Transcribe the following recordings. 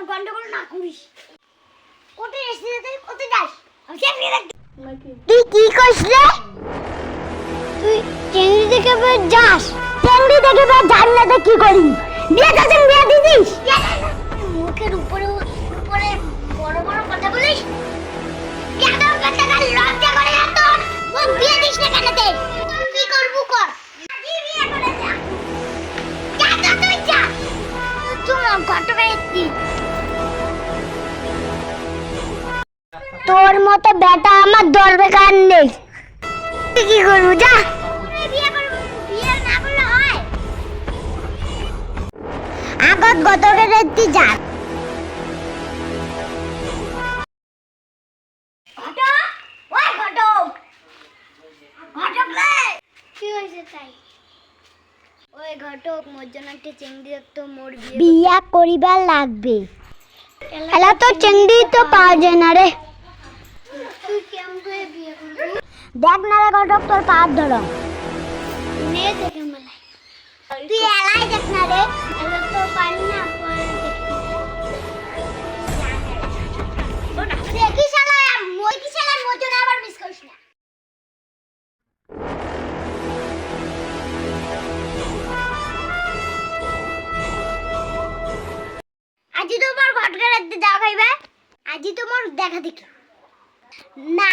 আবার গন্ডগোল না করিস। কোথায় এসেছিস তুই কোথায় যাস? তুই কি করিস রে? তুই চেংড়ি দেখে বের যাস। চেংড়ি দেখে বের জানলাতে কি করি? বিয়ে যাচ্ছেন বিয়ে দিদিস মুখের উপরে উপরে বড় বড় কথা বলিস? কেন কথা না লজ্জা করে না তোর মুখ বিয়ে দিস না কেন তে? কি করব কর? কি বিয়ে করে যা। যা তুই যা। তুই ঘটবে কি তোর মতো বেটা আমার দরবে কান নেই? কি করব? যা। আগত গত তুই যা। ঘটক? মোর জন্য একটা চিংড়ি মোর বিয়া করিবার লাগবে। এলা তো চিংড়ি তো পাওয়া যায় না রে তুই কেমন করে বিয়ে করবি দেখ না রে ঘটক তোর পা ধরো। নে দেখে মেলাই তুই এলাই দেখ না রে। এলা তো পারি না পরে দেখি দেখি শালা মই কি শালা মোর আবার মিস করিস না। আজি তোমার ঘটকা রাখতে যাওয়া আজি তোমার দেখা দেখি। না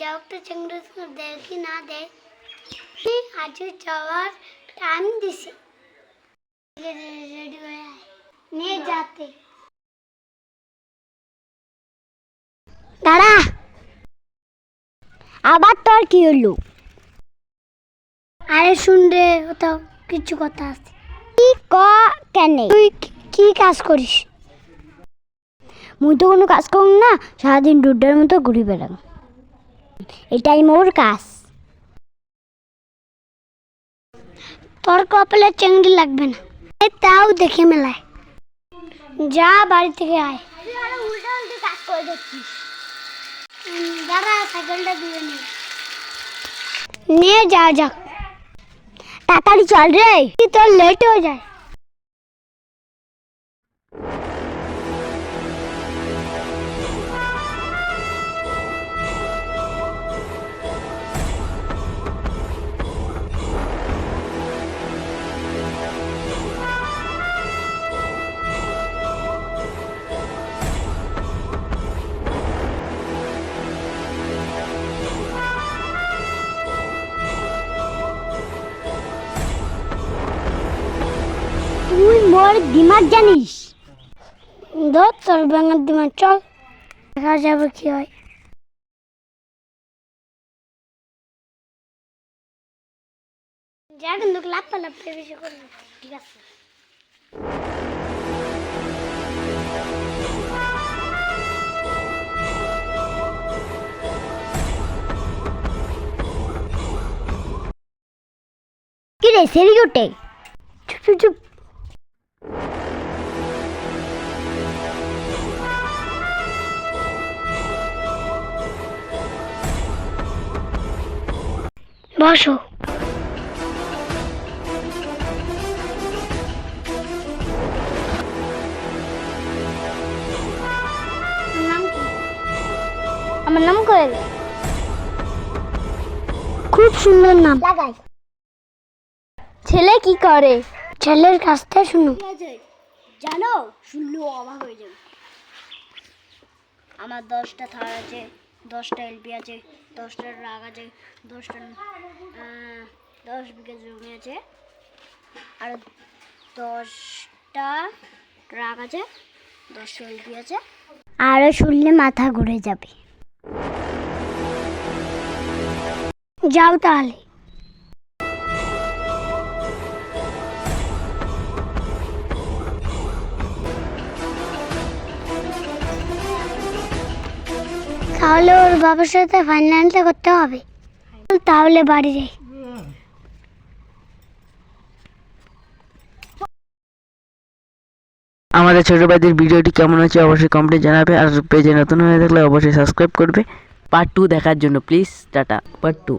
যাও তো চিংড়ি দেখি না আজ যাওয়ার টাইম রেডি হয়ে নিয়ে যাতে দাঁড়া। আবার তোর কি হলো? আরে শুন রে, ওটাও কিছু কথা আছে। কি ক কেন? তুই কি- কাজ করিস? মুই তো কোনো কাজ করুন না, সারাদিন ডুড্ডার মতো ঘুরে বেড়াম। এটাই মোর কাজ। তোর কপালে চেংড়ি লাগবে না। তাও দেখে মেলায়। যা বাড়ি থেকে আয়। নিয়ে যা যাক তাড়াতাড়ি চল রে। তোর লেট হয়ে যায়। তুই মোর দিমাগ জানিস? ধর তোর ব্যাঙের দিমাগ চল। দেখা যাবে কি হয়। যা কিন্তু লাপ্পা লাপ্পা বেশি করবি ঠিক আছে। কি রে সেরি ওটে চুপ চুপ চুপ। বসো। আমার নাম কোয়েল। খুব সুন্দর নাম। লাগাই। ছেলে কি করে? ছেলের কাছ থেকে শুনো জানো শুনলেও অবাক হয়ে যাবে। আমার দশটা থার আছে দশটা এলপি আছে দশটা রাগ আছে দশটা দশ বিঘা জমি আছে। আর দশটা রাগ আছে দশ উল্টি আছে। আরও শুনলে মাথা ঘুরে যাবে। যাও তাহলে। তাহলে ওর বাবার সাথে ফাইনালটা করতে হবে। তাহলে বাড়ি যাই। আমাদের ছোট ভাইদের ভিডিওটি কেমন হয়েছে অবশ্যই কমপ্লিট জানাবে। আর পেজে নতুন হয়ে থাকলে অবশ্যই সাবস্ক্রাইব করবে। পার্ট টু দেখার জন্য প্লিজ টাটা। Part two